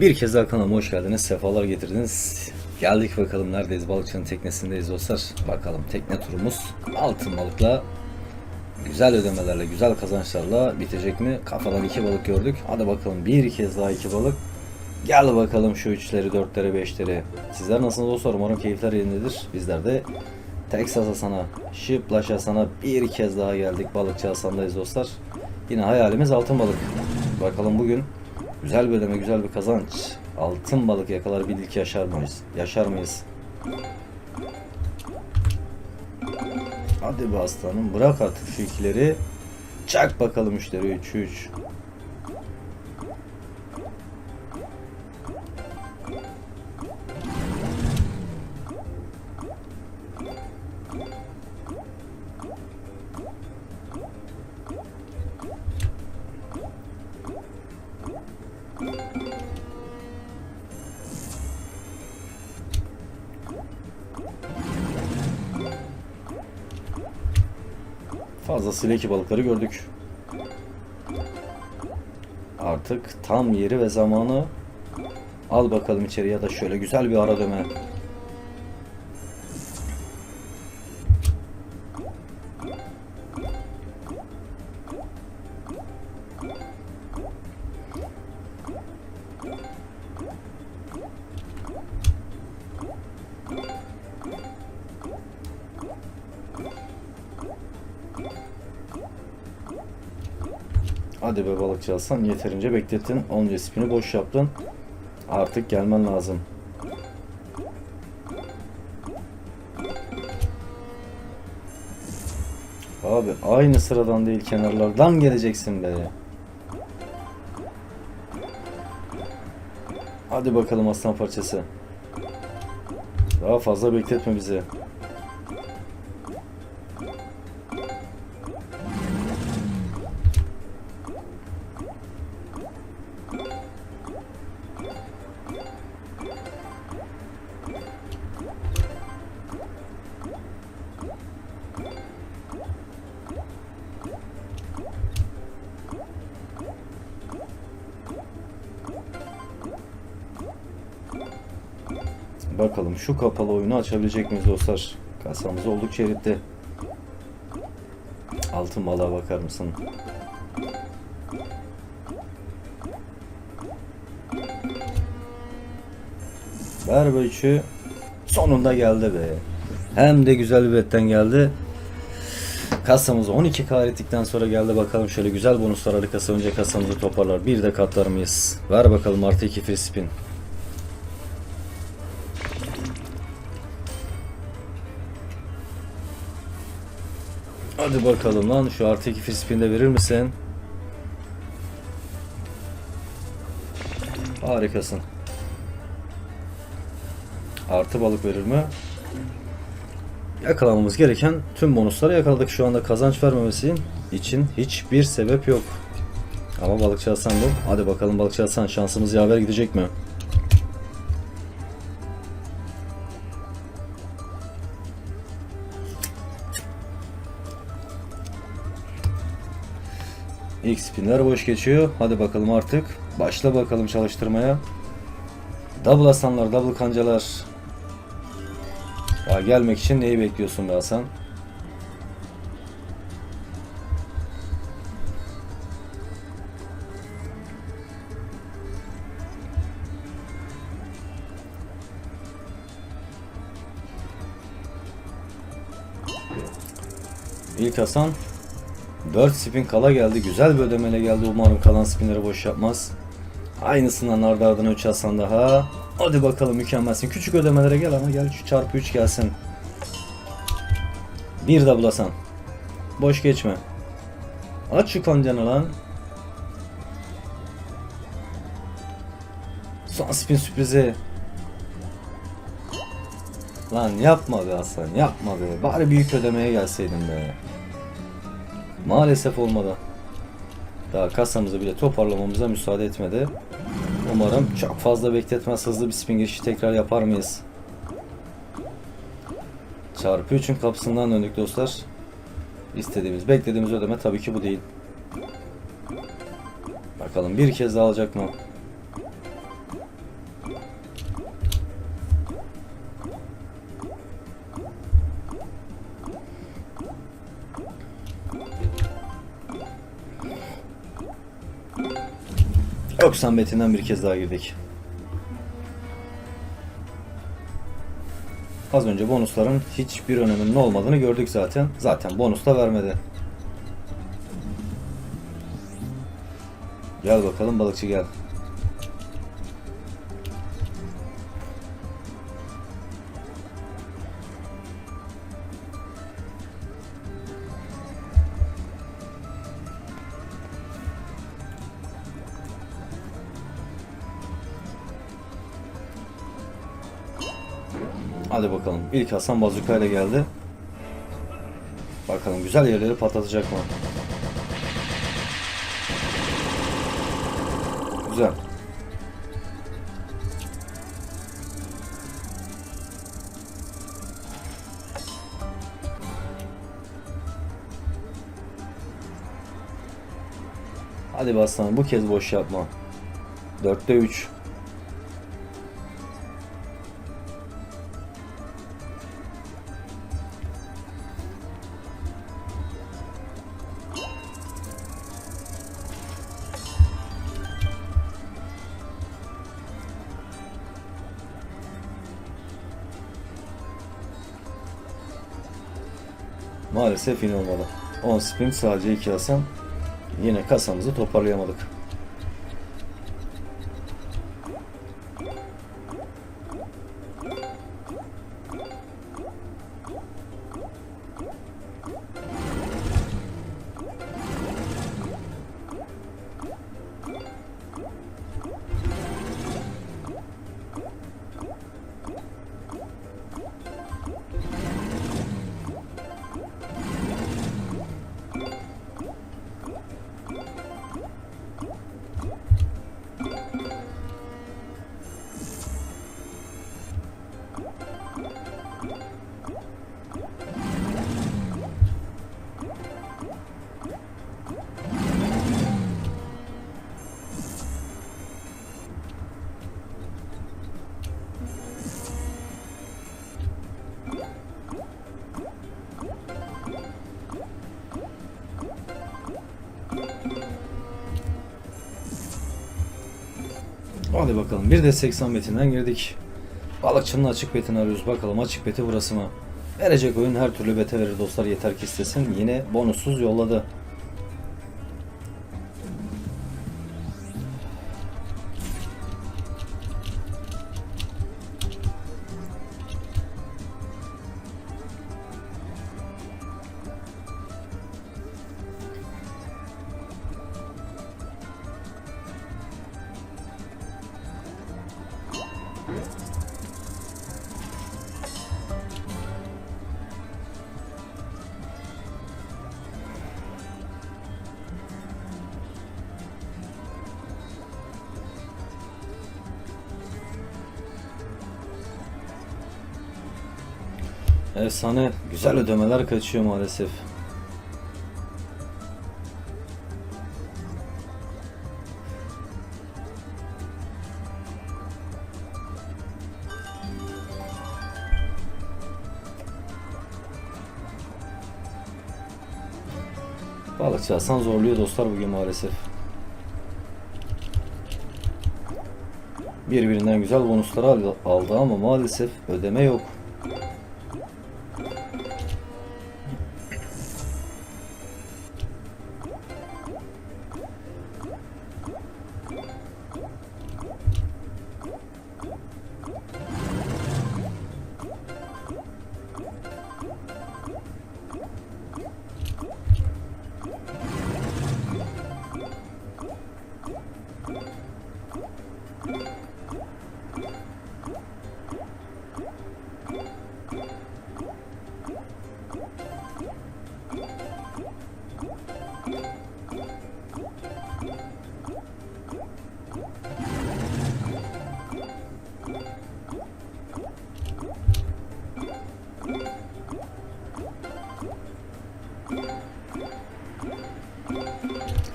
Bir kez daha kanalıma hoş geldiniz. Sefalar getirdiniz. Geldik bakalım neredeyiz? Balıkçının teknesindeyiz dostlar. Bakalım tekne turumuz altın balıkla güzel ödemelerle, güzel kazançlarla bitecek mi? Kafadan iki balık gördük. Hadi bakalım bir kez daha iki balık. Gel bakalım şu üçleri, dörtleri, beşleri. Sizler nasılsınız dostlar? Umarım keyifler yerindedir. Bizler de Texas Hasan'a, Şıplaş Hasan'a bir kez daha geldik. Balıkçı Hasan'dayız dostlar. Yine hayalimiz altın balık. Bakalım bugün güzel bir ödeme, güzel bir kazanç. Altın balık yakalar bildik yaşar mıyız? Yaşar mıyız? Hadi be aslanım bırak artık şu ikileri. Çak bakalım üçleri 3 3. Fazlasıyla iki balıkları gördük. Artık tam yeri ve zamanı al bakalım içeri ya da şöyle güzel bir ara döme. Hadi be balıkçı Hasan yeterince beklettin. Onca spini boş yaptın. Artık gelmen lazım. Abi aynı sıradan değil kenarlardan geleceksin be. Hadi bakalım aslan parçası. Daha fazla bekletme bizi. Bakalım şu kapalı oyunu açabilecek miyiz dostlar? Kasamız oldukça eritti. Altın balığa bakar mısın? Ver be üçü. Sonunda geldi be. Hem de güzel bir betten geldi. Kasamız 12 karettikten sonra geldi bakalım şöyle güzel bonuslar harikası önce kasamızı toparlar. Bir de katlar mıyız? Ver bakalım artı 2 free spin. Hadi bakalım lan şu artı 2 free spin de verir misin? Harikasın. Artı balık verir mi? Yakalamamız gereken tüm bonusları yakaladık. Şu anda kazanç vermemesi için hiçbir sebep yok. Ama balıkçı Hasan bu. Hadi bakalım balıkçı Hasan şansımız yaver gidecek mi? İlk spinler boş geçiyor. Hadi bakalım artık. Başla bakalım çalıştırmaya. Double Hasanlar, double kancalar. Ya gelmek için neyi bekliyorsun be Hasan? İlk Hasan 4 spin kala geldi. Güzel bir ödemeyle geldi. Umarım kalan spinleri boş yapmaz. Aynısından ardı ardına 3 Hasan daha. Hadi bakalım mükemmelsin. Küçük ödemelere gel ama gel şu çarpı 3 gelsin. Bir double Hasan. Boş geçme. Aç şu kancanı lan. Son spin sürprizi. Lan yapma be Hasan yapma be. Bari büyük ödemeye gelseydin be. Maalesef olmadı. Daha kasamızı bile toparlamamıza müsaade etmedi. Umarım çok fazla bekletmez hızlı bir spin girişi tekrar yapar mıyız? Çarpı 3'ün kapısından döndük dostlar. İstediğimiz, beklediğimiz ödeme tabii ki bu değil. Bakalım bir kez daha alacak mı? 90 betinden bir kez daha girdik. Az önce bonusların hiçbir öneminin olmadığını gördük zaten. Zaten bonus da vermedi. Gel bakalım balıkçı gel. Hadi bakalım. İlk Hasan bazuka ile geldi. Bakalım güzel yerleri patlatacak mı? Güzel. Hadi be aslanım bu kez boş yapma. 4'te 3. Maalesef yine olmadı. 10 spin sadece 2 Hasan. Yine kasamızı toparlayamadık. Hadi bakalım. Bir de 80 betinden girdik. Balıkçının açık betini arıyoruz. Bakalım açık beti burası mı? Verecek oyun her türlü bete verir dostlar yeter ki istesin. Yine bonussuz yolladı. Efsane güzel ödemeler kaçıyor maalesef. Balıkçı Hasan zorluyor dostlar bugün maalesef. Birbirinden güzel bonuslar aldı- aldı ama maalesef ödeme yok.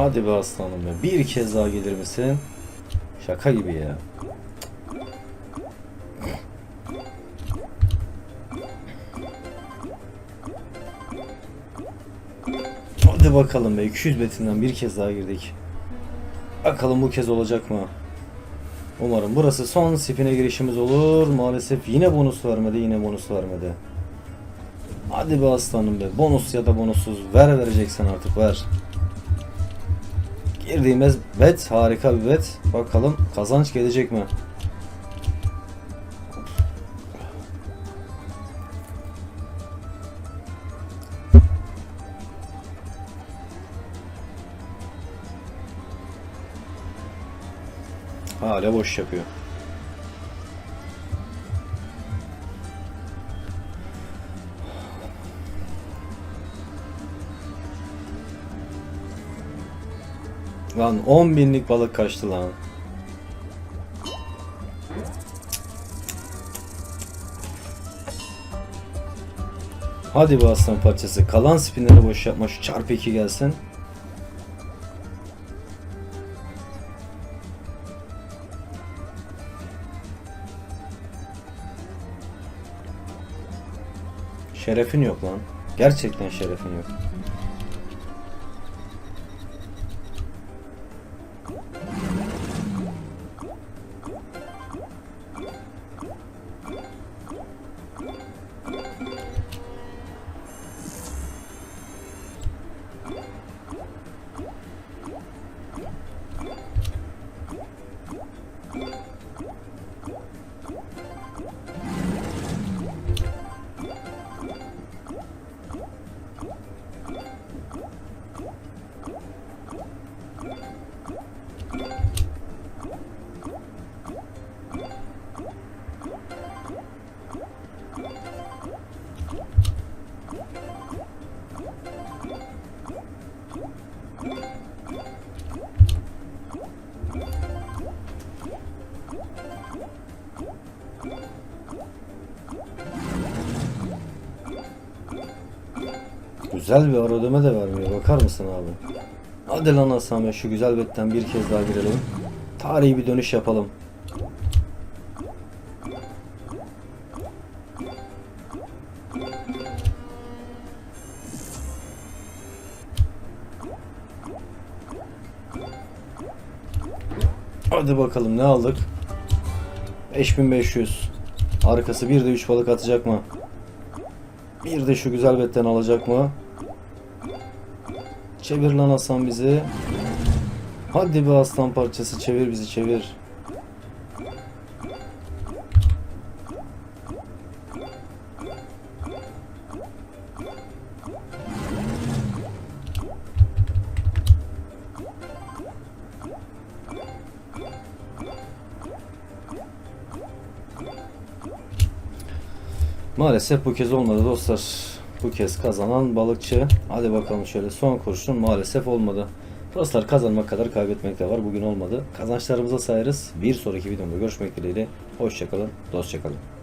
Hadi be aslanım ya. Bir kez daha gelir misin? Şaka gibi ya. Hadi bakalım be. 200 betinden bir kez daha girdik. Bakalım bu kez olacak mı? Umarım burası son spine girişimiz olur. Maalesef yine bonus vermedi, yine bonus vermedi. Hadi be aslanım be. Bonus ya da bonussuz. Ver vereceksen artık ver. Girdiğimiz bet. Harika bir bet. Bakalım kazanç gelecek mi? Hala boş yapıyor. Lan 10 binlik balık kaçtı lan. Hadi bu aslan parçası. Kalan spinleri boş yapma. Şu çarpı 2 gelsin. Şerefin yok lan. Gerçekten şerefin yok. Güzel bir ara ödeme de vermiyor. Bakar mısın abi? Hadi lan Hasan be, şu güzel betten bir kez daha girelim. Tarihi bir dönüş yapalım. Hadi bakalım ne aldık? 5500. Arkası bir de 3 balık atacak mı? Bir de şu güzel betten alacak mı? Çevir lan Hasan bizi. Hadi be aslan parçası çevir bizi çevir. Maalesef bu kez olmadı dostlar. Bu kez kazanan balıkçı. Hadi bakalım şöyle son kurşun maalesef olmadı. Dostlar kazanmak kadar kaybetmek de var. Bugün olmadı. Kazançlarımıza sayarız. Bir sonraki videomda görüşmek dileğiyle. Hoşçakalın. Dostçakalın.